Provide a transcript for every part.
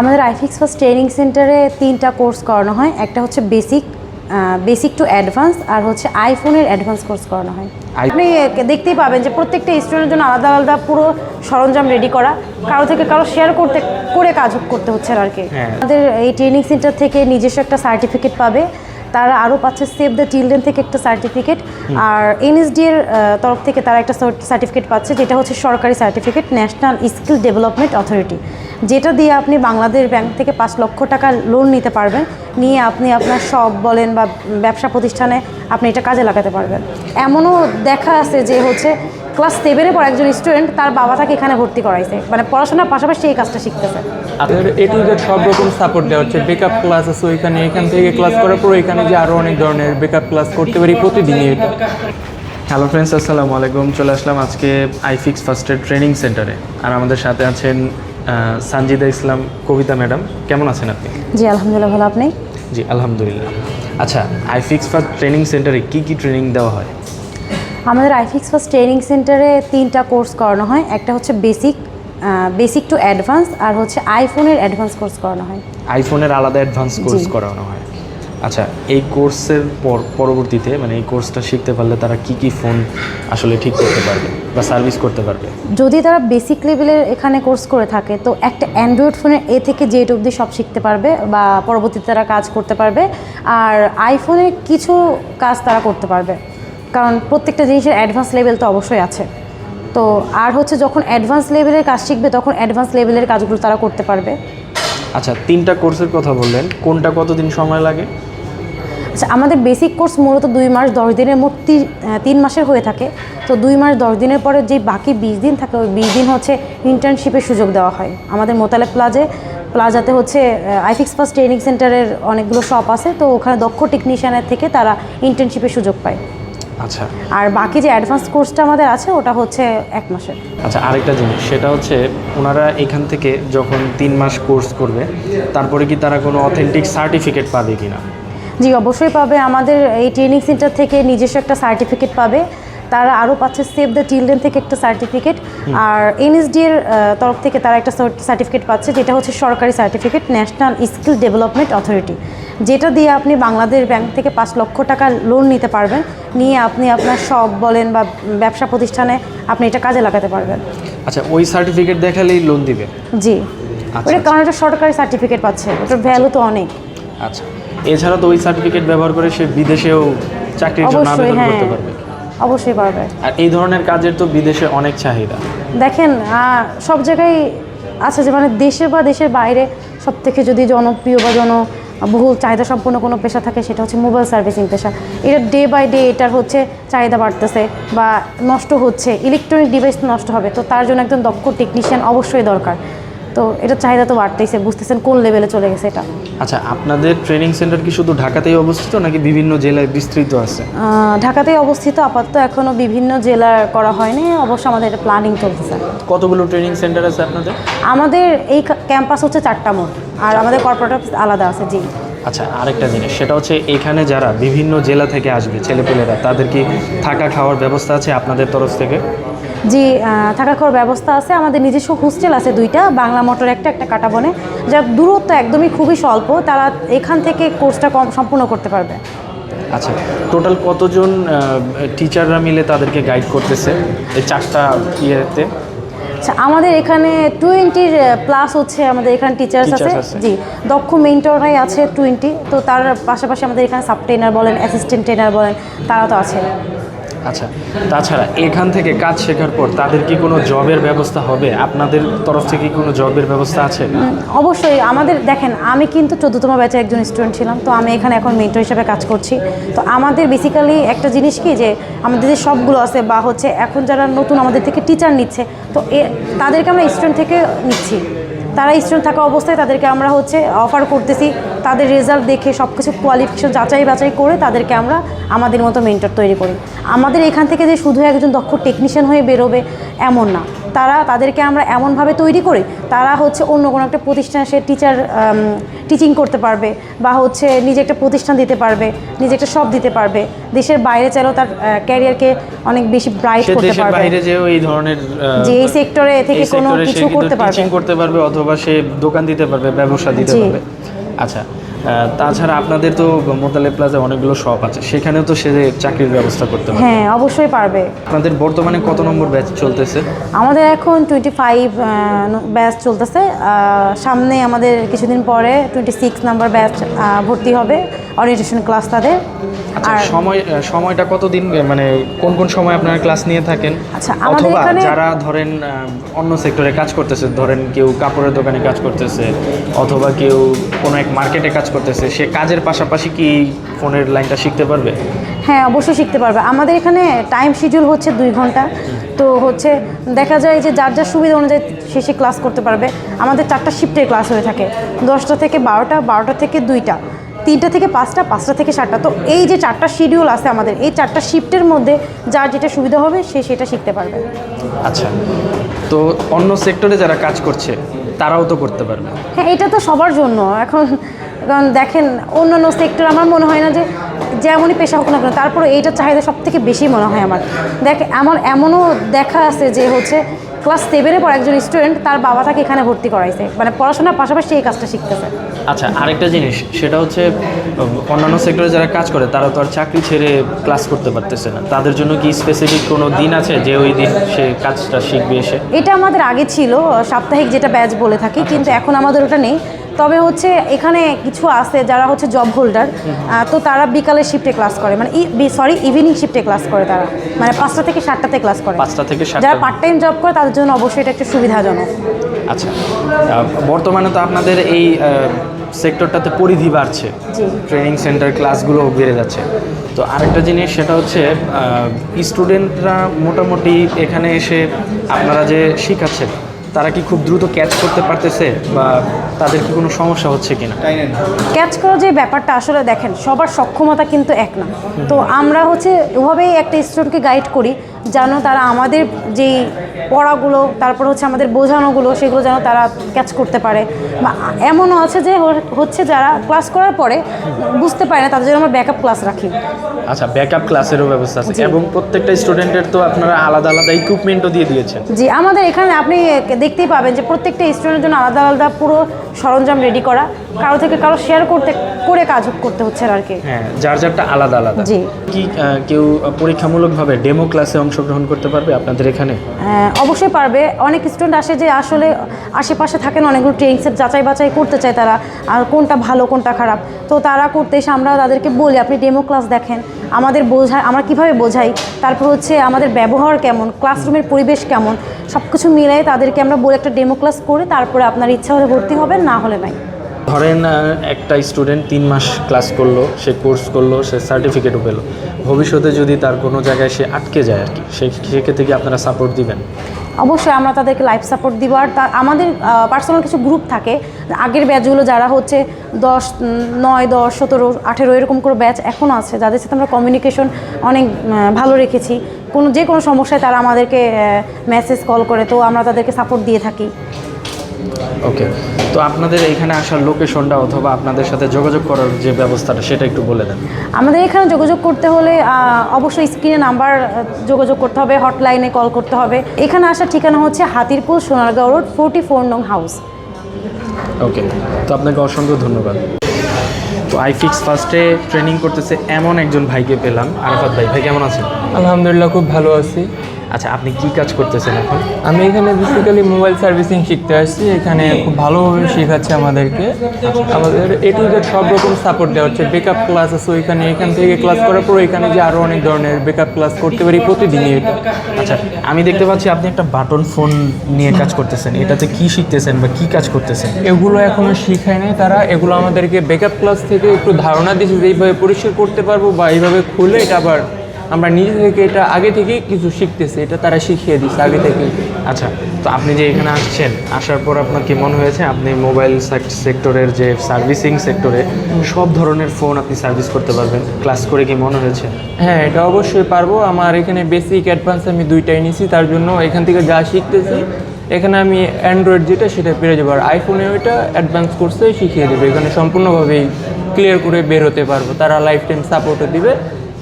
আমাদের আইফিক্স first training সেন্টারে তিনটা কোর্স করানো হয়। একটা হচ্ছে বেসিক বেসিক টু অ্যাডভান্স আর হচ্ছে আইফোনের অ্যাডভান্স কোর্স করানো হয়। আপনি দেখতেই পাবেন যে প্রত্যেকটা স্টুডেন্টের জন্য আলাদা আলাদা পুরো সরঞ্জাম রেডি করা। কারও থেকে কারও শেয়ার করতে করে কাজ করতে হচ্ছে আর কি। হ্যাঁ। আমাদের এই ট্রেনিং সেন্টার থেকে নিজস্ব একটা সার্টিফিকেট পাবে। তারা আরও পাচ্ছে সেভ দ্য চিলড্রেন থেকে একটা সার্টিফিকেট আর এনএসডি এর তরফ থেকে তারা একটা সার্টিফিকেট পাচ্ছে যেটা হচ্ছে সরকারি certificate national skill development authority যেটা দিয়ে আপনি বাংলাদেশ ব্যাংক থেকে পাঁচ লক্ষ টাকা লোন নিতে পারবেন নিয়ে আপনি আপনার শপ বলেন বা ব্যবসা প্রতিষ্ঠানে আপনি এটা কাজে লাগাতে পারবেন। এমনও দেখা আছে যে হচ্ছে ক্লাস সেভেনে পর একজন স্টুডেন্ট তার বাবা তাকে এখানে ভর্তি করাইছে। মানে পড়াশোনার পাশাপাশি এই কাজটা শিখতেছে। আপনাদের এ টু জেড সব রকম সাপোর্ট দেওয়া হচ্ছে বেকআপ ক্লাস আছে ওইখানে এখান থেকে ক্লাস করার পর এখানে যে আরও অনেক ধরনের বেকআপ ক্লাস করতে পারি প্রতিদিনই এটা। হ্যালো ফ্রেন্ডস আসসালামু আলাইকুম। চলে আসলাম আজকে আইফিক্স ফার্স্ট এড ট্রেনিং সেন্টারে আর আমাদের সাথে আছেন সানজিদা ইসলাম কবিতা ম্যাডাম কেমন আছেন আপনি? জি আলহামদুলিল্লাহ ভালো। আপনি? জি আলহামদুলিল্লাহ। আচ্ছা আইফিক্স ফার্স্ট ট্রেনিং সেন্টারে কি কি ট্রেনিং দেওয়া হয়? আমাদের আইফিক্স ফার্স্ট ট্রেনিং সেন্টারে তিনটা কোর্স করানো হয়। একটা হচ্ছে বেসিক বেসিক টু অ্যাডভান্স আর হচ্ছে আইফোনের অ্যাডভান্স কোর্স করানো হয়। আইফোনের আলাদা অ্যাডভান্স কোর্স করানো হয়। আচ্ছা এই কোর্সের পর পরবর্তীতে মানে এই কোর্সটা শিখতে পারলে তারা কি কি ফোন আসলে ঠিক করতে পারবে? বা সার্ভিস করতে পারবে। যদি তারা বেসিক লেভেলের এখানে কোর্স করে থাকে তো একটা অ্যান্ড্রয়েড ফোনের এ থেকে জেড অবধি সব শিখতে পারবে বা পরবর্তীতে তারা কাজ করতে পারবে। আর আইফোনের কিছু কাজ তারা করতে পারবে। কারণ প্রত্যেকটা জিনিসের অ্যাডভান্স লেভেল তো অবশ্যই আছে। তো আর হচ্ছে যখন অ্যাডভান্স লেভেলের কাজ শিখবে তখন অ্যাডভান্স লেভেলের কাজগুলো তারা করতে পারবে। আচ্ছা তিনটা কোর্সের কথা বললেন। কোনটা কতদিন সময় লাগে? আচ্ছা আমাদের বেসিক কোর্স মূলত দুই মাস দশ দিনের মোট তিন মাসের হয়ে থাকে। তো দুই মাস দশ দিনের পরে যে বাকি বিশ দিন থাকে ওই বিশ দিন হচ্ছে ইন্টার্নশিপের সুযোগ দেওয়া হয়। আমাদের মোতালেব প্লাজে প্লাজাতে হচ্ছে আইফিক্স ফার্স্ট ট্রেনিং সেন্টারের অনেকগুলো শপ আছে। তো ওখানে দক্ষ টেকনিশিয়ানের থেকে তারা ইন্টার্নশিপের সুযোগ পায়। আচ্ছা। আর বাকি যে অ্যাডভান্স কোর্সটা আমাদের আছে ওটা হচ্ছে এক মাসের। আচ্ছা আরেকটা জিনিস সেটা হচ্ছে ওনারা এখান থেকে যখন তিন মাস কোর্স করবে তারপরে কি তারা কোনো অথেন্টিক সার্টিফিকেট পাবে কি না জি অবশ্যই পাবে। আমাদের এই ট্রেনিং সেন্টার থেকে নিজস্ব একটা সার্টিফিকেট পাবে। তারা আরও পাচ্ছে সেভ দ্য চিলড্রেন থেকে একটা সার্টিফিকেট আর এনএসডি এর তরফ থেকে তারা একটা সার্টিফিকেট পাচ্ছে যেটা হচ্ছে সরকারি certificate national skill development authority যেটা দিয়ে আপনি বাংলাদেশ ব্যাংক থেকে পাঁচ লক্ষ টাকা লোন নিতে পারবেন। নিয়ে আপনি আপনার সব বলেন বা ব্যবসা প্রতিষ্ঠানে আপনি এটা কাজে লাগাতে পারবেন। আচ্ছা ওই সার্টিফিকেট দেখালেই লোন দিবে? জি। আচ্ছা, ওটা কারণ এটা সরকারি সার্টিফিকেট পাচ্ছে। ওটার ভ্যালু তো অনেক। আচ্ছা। এছাড়া তো ওই সার্টিফিকেট ব্যবহার করে সে বিদেশেও চাকরির জন্য আবেদন হ্যাঁ। করতে পারবে। অবশ্যই পারবে। আর এই ধরনের কাজের তো বিদেশে অনেক চাহিদা। দেখেন সব জায়গায় আছে যে মানে দেশে বা দেশের বাইরে সব থেকে যদি জনপ্রিয় বা জন বহু চাহিদা সম্পন্ন কোনো পেশা থাকে সেটা হচ্ছে মোবাইল সার্ভিসিং পেশা। এটা ডে বাই ডে এটার হচ্ছে চাহিদা বাড়তেছে বা নষ্ট হচ্ছে ইলেকট্রনিক ডিভাইস নষ্ট হবে তো তার জন্য একজন দক্ষ টেকনিশিয়ান অবশ্যই দরকার। তো এটা চাহিদা তো বাড়তেইছে বুঝতেছেন কোন লেভেলে চলে গেছে এটা। আচ্ছা আপনাদের ট্রেনিং সেন্টার কি শুধু ঢাকাতেই অবস্থিত নাকি বিভিন্ন জেলায় বিস্তৃত আছে? ঢাকাতেই অবস্থিত আপাতত এখনও বিভিন্ন জেলার করা হয়নি অবশ্য আমাদের এটা প্ল্যানিং চলতেছে। কতগুলো ট্রেনিং সেন্টার আছে আপনাদের? আমাদের এই ক্যাম্পাস হচ্ছে চারটা মোট আর আমাদের কর্পোরেট অফিস আলাদা আছে জি। আচ্ছা আরেকটা জিনিস সেটা হচ্ছে এখানে যারা বিভিন্ন জেলা থেকে আসবে ছেলেপেলেরা তাদের কি থাকা খাওয়ার ব্যবস্থা আছে আপনাদের তরফ থেকে? জি থাকা খাওয়ার ব্যবস্থা আছে। আমাদের নিজস্ব হোস্টেল আছে দুইটা বাংলা মোটর একটা একটা কাটাবনে যার দূরত্ব একদমই খুবই স্বল্প তারা এখান থেকে কোর্সটা কম সম্পূর্ণ করতে পারবে। আচ্ছা টোটাল কতজন টিচাররা মিলে তাদেরকে গাইড করতেছে এই চারটা ইয়েতে? আচ্ছা আমাদের এখানে টোয়েন্টির প্লাস হচ্ছে আমাদের এখানে টিচার্স আছে। জি দক্ষ মেন্টরাই আছে টোয়েন্টি তো তার পাশাপাশি আমাদের এখানে সাব ট্রেনার বলেন অ্যাসিস্ট্যান্ট ট্রেনার বলেন তারা তো আছে আচ্ছা তাছাড়া এখান থেকে কাজ শেখার পর তাদের কি কোনো জবের ব্যবস্থা হবে? আপনাদের তরফ থেকে কোনো জবের ব্যবস্থা আছে? অবশ্যই, আমাদের, দেখেন, আমি কিন্তু চোদ্দতম ব্যাচের একজন স্টুডেন্ট ছিলাম, তো আমি এখানে এখন মেন্টর হিসাবে কাজ করছি। তো আমাদের বেসিক্যালি একটা জিনিস কি যে, আমাদের যে সবগুলো আছে বা হচ্ছে এখন যারা নতুন আমাদের থেকে টিচার নিচ্ছে, তো এ, তাদেরকে আমরা স্টুডেন্ট থেকে নিচ্ছি। তারা স্টুডেন্ট থাকা অবস্থায় তাদেরকে আমরা হচ্ছে অফার করতেছি তাদের রেজাল্ট দেখে সব কিছু কোয়ালিফিকেশন যাচাই বাছাই করে তাদেরকে আমরা আমাদের মতো মেন্টর তৈরি করি। আমাদের এখান থেকে যে শুধু একজন দক্ষ টেকনিশিয়ান হয়ে বেরোবে এমন না। তারা তাদেরকে আমরা এমনভাবে তৈরি করি তারা হচ্ছে অন্য কোনো একটা প্রতিষ্ঠানে সে টিচার টিচিং করতে পারবে বা হচ্ছে নিজে একটা প্রতিষ্ঠান দিতে পারবে নিজে একটা সব দিতে পারবে। দেশের বাইরে চাইলেও তার ক্যারিয়ারকে অনেক বেশি ব্রাইট করতে পারবে। বাইরে যেও এই ধরনের যে এই সেক্টরে থেকে কোনো কিছু করতে পারবে। করতে পারবে অথবা সে দোকান দিতে পারবে ব্যবসা দিতে পারবে। আচ্ছা তাছাড়া আপনাদের তো মোতালে প্লাজা অনেকগুলো শপ আছে সেখানেও তো সে চাকরির ব্যবস্থা করতে পারবে। হ্যাঁ অবশ্যই পারবে। আপনাদের বর্তমানে কত নম্বর ব্যাচ চলতেছে? আমাদের এখন টোয়েন্টি ফাইভ ব্যাচ চলতেছে। সামনে আমাদের কিছুদিন পরে টোয়েন্টি সিক্স নাম্বার ব্যাচ ভর্তি হবে। অরিয়েন্টেশন ক্লাস তাদের। আচ্ছা আর সময় সময়টা কতদিন মানে কোন কোন সময় আপনারা ক্লাস নিয়ে থাকেন? আচ্ছা, আমাদের অথবা এখানে- যারা ধরেন অন্য সেক্টরে কাজ করতেছে ধরেন কেউ কাপড়ের দোকানে কাজ করতেছে অথবা কেউ কোনো এক মার্কেটে কাজ করতেছে সে কাজের পাশাপাশি কি ফোনের লাইনটা শিখতে পারবে? হ্যাঁ অবশ্যই শিখতে পারবে। আমাদের এখানে টাইম শিডিউল হচ্ছে দুই ঘণ্টা। তো হচ্ছে দেখা যায় যে যার যার সুবিধা অনুযায়ী শেষে ক্লাস করতে পারবে। আমাদের চারটা শিফটের ক্লাস হয়ে থাকে। দশটা থেকে বারোটা বারোটা থেকে দুইটা। তিনটা থেকে পাঁচটা পাঁচটা থেকে সাতটা। তো এই যে চারটা শিডিউল আছে আমাদের এই চারটা শিফটের মধ্যে যার যেটা সুবিধা হবে সে সেটা শিখতে পারবে। আচ্ছা। তো অন্য সেক্টরে যারা কাজ করছে তারাও তো করতে পারবে। হ্যাঁ এটা তো সবার জন্য। এখন কারণ দেখেন অন্যান্য সেক্টর আমার মনে হয় না যে যেমনই পেশা হোক না কেন তারপরে এইটার চাহিদা সব থেকে বেশি মনে হয় আমার। দেখ আমার এমনও দেখা আছে যে হচ্ছে ক্লাস সেভেনের পর একজন স্টুডেন্ট তার বাবা তাকে এখানে ভর্তি করাইছে। মানে পড়াশোনার পাশাপাশি এই কাজটা শিখতেছে। আচ্ছা আরেকটা জিনিস সেটা হচ্ছে অন্যান্য সেক্টরে যারা কাজ করে তারা তো আর চাকরি ছেড়ে ক্লাস করতে পারতেছে না। তাদের জন্য কি স্পেসিফিক কোনো দিন আছে যে ওই দিন সে কাজটা শিখবে এসে? এটা আমাদের আগে ছিল সাপ্তাহিক যেটা ব্যাচ বলে থাকি কিন্তু এখন আমাদের ওটা নেই। তবে হচ্ছে এখানে কিছু আছে যারা হচ্ছে জব হোল্ডার তো তারা বিকালে শিফটে ক্লাস করে। মানে সরি ইভিনিং শিফটে ক্লাস করে তারা। মানে পাঁচটা থেকে সাতটাতে ক্লাস করে। পাঁচটা থেকে যারা পার্ট টাইম জব করে তাদের জন্য অবশ্যই এটা একটু সুবিধাজনক। আচ্ছা বর্তমানে তো আপনাদের এই সেক্টরটাতে পরিধি বাড়ছে। ট্রেনিং সেন্টার ক্লাসগুলো বেড়ে যাচ্ছে। তো আরেকটা জিনিস সেটা হচ্ছে স্টুডেন্টরা মোটামুটি এখানে এসে আপনারা যে শিখাচ্ছেন তারা কি খুব দ্রুত ক্যাচ করতে পারতেছে বা তাদের কি কোনো সমস্যা হচ্ছে কিনা? ক্যাচ করার যে ব্যাপারটা আসলে দেখেন সবার সক্ষমতা কিন্তু এক না। তো আমরা হচ্ছে ওভাবেই একটা স্টুডেন্টকে গাইড করি। যেন তারা আমাদের যেই পড়াগুলো তারপর হচ্ছে আমাদের বোঝানোগুলো সেগুলো যেন তারা ক্যাচ করতে পারে। বা এমনও আছে যে হচ্ছে যারা ক্লাস করার পরে বুঝতে পারে না তাদের জন্য আমরা ব্যাকআপ ক্লাস রাখি। আচ্ছা ব্যাকআপ ক্লাসেরও ব্যবস্থা আছে। এবং প্রত্যেকটা স্টুডেন্টের তো আপনারা আলাদা আলাদা ইকুইপমেন্টও দিয়ে দিয়েছেন। জি আমাদের এখানে আপনি দেখতেই পাবেন যে প্রত্যেকটা স্টুডেন্টের জন্য আলাদা আলাদা পুরো সরঞ্জাম রেডি করা। কারও থেকে কারও শেয়ার করতে করে কাজ করতে হচ্ছে আর কি। হ্যাঁ যার যারটা আলাদা আলাদা। জি। কি কেউ পরীক্ষামূলকভাবে ডেমো ক্লাসে অংশগ্রহণ করতে পারবে আপনাদের এখানে? হ্যাঁ, অবশ্যই পারবে। অনেক স্টুডেন্ট আসে যে আসলে আশেপাশে থাকেন অনেকগুলো ট্রেনিংসের যাচাই বাছাই করতে চায় তারা আর কোনটা ভালো কোনটা খারাপ। তো তারা করতে এসে আমরা তাদেরকে বলি আপনি ডেমো ক্লাস দেখেন। আমাদের বোঝায় আমরা কীভাবে বোঝাই? তারপর হচ্ছে আমাদের ব্যবহার কেমন? ক্লাসরুমের পরিবেশ কেমন? সব কিছু মিলাই তাদেরকে আমরা বলে একটা ডেমো ক্লাস করে তারপরে আপনার ইচ্ছা হলে ভর্তি হবেন না হলে নাই। ধরেন একটা স্টুডেন্ট তিন মাস ক্লাস করল, সে কোর্স করল, সে সার্টিফিকেটও পেল। ভবিষ্যতে যদি তার কোনো জায়গায় সে আটকে যায় আর কি সেক্ষেত্রে কি আপনারা সাপোর্ট দিবেন? অবশ্যই আমরা তাদেরকে লাইফ সাপোর্ট দিব। আর তা আমাদের পার্সোনাল কিছু গ্রুপ থাকে। আগের ব্যাচগুলো যারা হচ্ছে দশ, নয়, দশ, সতেরো, আঠেরো, এরকম করে ব্যাচ এখনও আছে, যাদের সাথে আমরা কমিউনিকেশন অনেক ভালো রেখেছি। কোনো যে কোনো সমস্যায় তারা আমাদেরকে মেসেজ কল করে, তো আমরা তাদেরকে সাপোর্ট দিয়ে থাকি। ওকে তো আপনাদের এখানে আসার লোকেশনটা অথবা আপনাদের সাথে যোগাযোগ করার যে ব্যবস্থাটা সেটা একটু বলে দেন। আমাদের এখানে যোগাযোগ করতে হলে অবশ্যই স্ক্রিনে নাম্বার যোগাযোগ করতে হবে হটলাইনে কল করতে হবে। এখানে আসার ঠিকানা হচ্ছে Hatirpool Sonargaon road forty four নং হাউস ওকে তো আপনাকে অসংখ্য ধন্যবাদ। তো আইফিক্স ফার্স্টে ট্রেনিং করতেছে এমন একজন ভাইকে পেলাম আরাফাত ভাই। ভাই কেমন আছেন? আলহামদুলিল্লাহ খুব ভালো আছি। আচ্ছা আপনি কি কাজ করতেছেন এখন? আমি এখানে বেসিক্যালি মোবাইল সার্ভিসিং শিখতে আসছি এখানে খুব ভালোভাবে শেখাচ্ছে আমাদেরকে। আমাদের এ টু জেড সব রকম সাপোর্ট দেওয়া হচ্ছে বেকআপ ক্লাস আছে ওইখানে এখান থেকে ক্লাস করার পর এখানে যে আরও অনেক ধরনের বেকআপ ক্লাস করতে পারি প্রতিদিনই এটা। আচ্ছা আমি দেখতে পাচ্ছি আপনি একটা বাটন ফোন নিয়ে কাজ করতেছেন এটাতে কি শিখতেছেন বা কি কাজ করতেছেন? এগুলো এখনও শিখায় নাই তারা এগুলো আমাদেরকে বেকআপ ক্লাস থেকে একটু ধারণা দিয়েছে যে এইভাবে পরিষ্কার করতে পারব বা এইভাবে খুলে এটা আবার আমরা নিজে থেকে এটা আগে থেকেই কিছু শিখতেছি এটা তারা শিখিয়ে দিচ্ছে আগে থেকেই। আচ্ছা তো আপনি যে এখানে আসছেন আসার পর আপনার কি মনে হয়েছে? আপনি মোবাইল সেক্টরের যে সার্ভিসিং সেক্টরে সব ধরনের ফোন আপনি সার্ভিস করতে পারবেন। ক্লাস করে কি মনে হয়েছে? হ্যাঁ এটা অবশ্যই পারব। আমার এখানে বেসিক অ্যাডভান্স আমি দুইটাই নিছি তার জন্য এখান থেকে যা শিখতেছি এখানে আমি অ্যান্ড্রয়েড যেটা সেটা পেরে যাব। আর আইফোনে ওইটা অ্যাডভান্স কোর্সে শিখিয়ে দেবে। এখানে সম্পূর্ণভাবেই ক্লিয়ার করে বের হতে পারব। তারা লাইফ টাইম সাপোর্টও দিবে।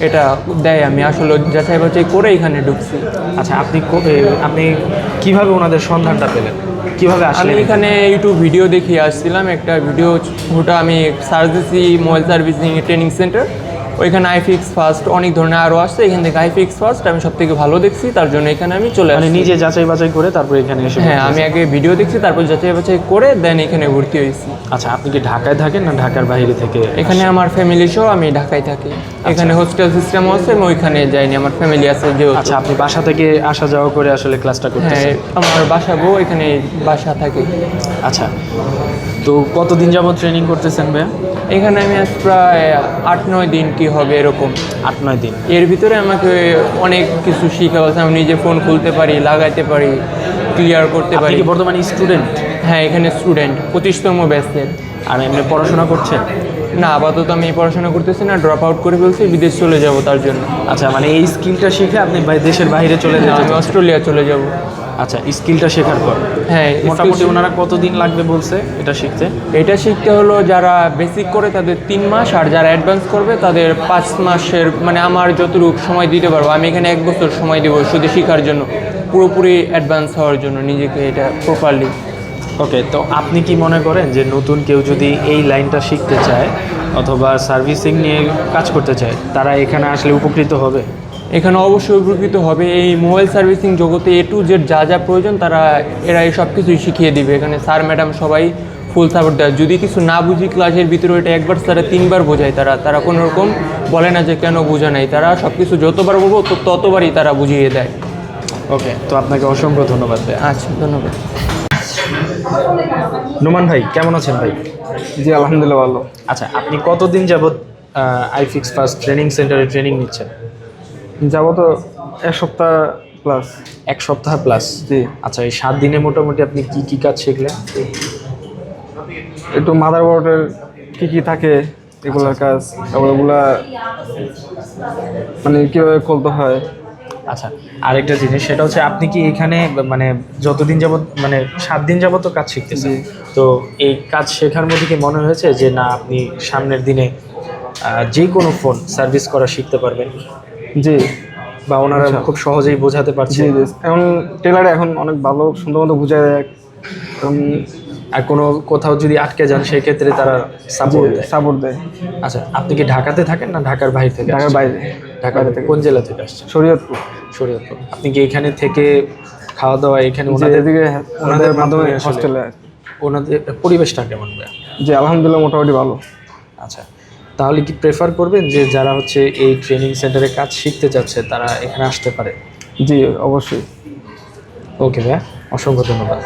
এটা দেয় আমি আসলে যাচাই বাছাই করে এখানে ঢুকছি। আচ্ছা আপনি কো- এ, আপনি কীভাবে ওনাদের সন্ধানটা পেলেন? কীভাবে আমি আসলেন এখানে ইউটিউব ভিডিও দেখিয়ে আসছিলাম একটা ভিডিও ওটা আমি সার্চ দিছি মোবাইল সার্ভিসিং ট্রেনিং সেন্টার ওইখানে আইফিক্স ফার্স্ট অনেক ধরনের আরও আসছে। এখান থেকে আইফিক্স ফার্স্ট আমি সব থেকে ভালো দেখছি তার জন্য এখানে আমি চলে মানে আসি নিজে যাচাই বাছাই করে তারপর এখানে এসে হ্যাঁ আমি আগে ভিডিও দেখছি তারপর যাচাই বাছাই করে দেন এখানে ভর্তি হয়েছি। আচ্ছা আপনি কি ঢাকায় থাকেন না ঢাকার বাইরে থেকে এখানে আমার ফ্যামিলি সহ আমি ঢাকায় থাকি। এখানে হোস্টেল সিস্টেমও আছে আমি ওইখানে যাইনি আমার ফ্যামিলি আছে যে আচ্ছা আপনি বাসা থেকে আসা যাওয়া করে আসলে ক্লাসটা হ্যাঁ করতেছেন? আমার বাসা বউ এখানে বাসা থাকে। আচ্ছা তো কতদিন যাবত ট্রেনিং করতেছেন ভাইয়া? এখানে আমি আজ প্রায় আট নয় দিন কি হবে এরকম। আট নয় দিন। এর ভিতরে আমাকে অনেক কিছু শিখা বলছে আমি নিজে ফোন খুলতে পারি লাগাইতে পারি ক্লিয়ার করতে পারি। কি বর্তমানে স্টুডেন্ট হ্যাঁ এখানে স্টুডেন্ট পঁচিশতম ব্যাচের আর এমনি পড়াশোনা করছেন? না আপাতত আমি পড়াশোনা করতেছি না ড্রপ আউট করে ফেলছি বিদেশ চলে যাব তার জন্য। আচ্ছা মানে এই স্কিলটা শিখে আপনি দেশের বাইরে চলে আমি অস্ট্রেলিয়া চলে যাব। আচ্ছা স্কিলটা শেখার পর। হ্যাঁ মোটামুটি ওনারা কতদিন লাগবে বলছে এটা শিখতে? এটা শিখতে হলো যারা বেসিক করে তাদের তিন মাস আর যারা অ্যাডভান্স করবে তাদের পাঁচ মাসের মানে আমার যতটুকু সময় দিতে পারব আমি এখানে এক বছর সময় দেবো শুধু শেখার জন্য পুরোপুরি অ্যাডভান্স হওয়ার জন্য নিজেকে এটা প্রপারলি ওকে তো আপনি কি মনে করেন যে নতুন কেউ যদি এই লাইনটা শিখতে চায় অথবা সার্ভিসিং নিয়ে কাজ করতে চায় তারা এখানে আসলে উপকৃত হবে? এখানে অবশ্যই উপকৃত হবে। এই মোবাইল সার্ভিসিং জগতে এ টু জেড যা যা প্রয়োজন তারা এরা এই সব কিছুই শিখিয়ে দিবে। এখানে স্যার ম্যাডাম সবাই ফুল সাপোর্ট দেয়। যদি কিছু না বুঝি ক্লাসের ভিতরে এটা একবার স্যারা তিনবার বোঝায় তারা। তারা কোনো রকম বলে না যে কেন বোঝা নাই। তারা সব কিছু যতবার বলব তো ততবারই তারা বুঝিয়ে দেয়। ওকে তো আপনাকে অসংখ্য ধন্যবাদ ভাই। আচ্ছা ধন্যবাদ। নোমান ভাই কেমন আছেন ভাই? জি আলহামদুলিল্লাহ ভালো। আচ্ছা আপনি কতদিন যাবত আইফিক্স ফার্স্ট ট্রেনিং সেন্টারে ট্রেনিং নিচ্ছেন? যাব তো এক সপ্তাহ প্লাস এক সপ্তাহ প্লাস জি। আচ্ছা এই সাত দিনে মোটামুটি আপনি কি কি কাজ শিখলেন? একটু মাদারবোর্ডের কি কি থাকে এগুলোর কাজ তারপর এগুলা মানে কীভাবে খুলতে হয়। আচ্ছা আরেকটা জিনিস সেটা হচ্ছে আপনি কি এখানে মানে যতদিন যাবত মানে সাত দিন যাবত কাজ শিখতেছেন। তো এই কাজ শেখার মধ্যে কি মনে হয়েছে যে না আপনি সামনের দিনে যে কোনো ফোন সার্ভিস করা শিখতে পারবেন? জি। বা ওনারা খুব সহজেই বোঝাতে পারছে। এখন টেলারে এখন অনেক ভালো সুন্দর মতো বুঝায়। দেয় এখন আর কোনো কোথাও যদি আটকে যান সেই ক্ষেত্রে তারা সাপোর্ট দেয়। সাপোর্ট দেয়। আচ্ছা আপনি কি ঢাকাতে থাকেন না ঢাকার বাইরে থেকে ঢাকার বাইরে। ঢাকার থেকে। কোন জেলা থেকে আসছেন? শরীয়তপুর। শরীয়তপুর। আপনি কি এখানে থেকে খাওয়া দাওয়া এখানে ওনাদের এদিকে ওনাদের মাধ্যমে হস্টেলে ওনাদের পরিবেশটা কেমন যে আলহামদুলিল্লাহ মোটামুটি ভালো। আচ্ছা। তাহলে কি প্রেফার করবেন যে যারা হচ্ছে এই ট্রেনিং সেন্টারে কাজ শিখতে যাচ্ছে তারা এখানে আসতে পারে? জি অবশ্যই। ওকে ভাইয়া অসংখ্য ধন্যবাদ।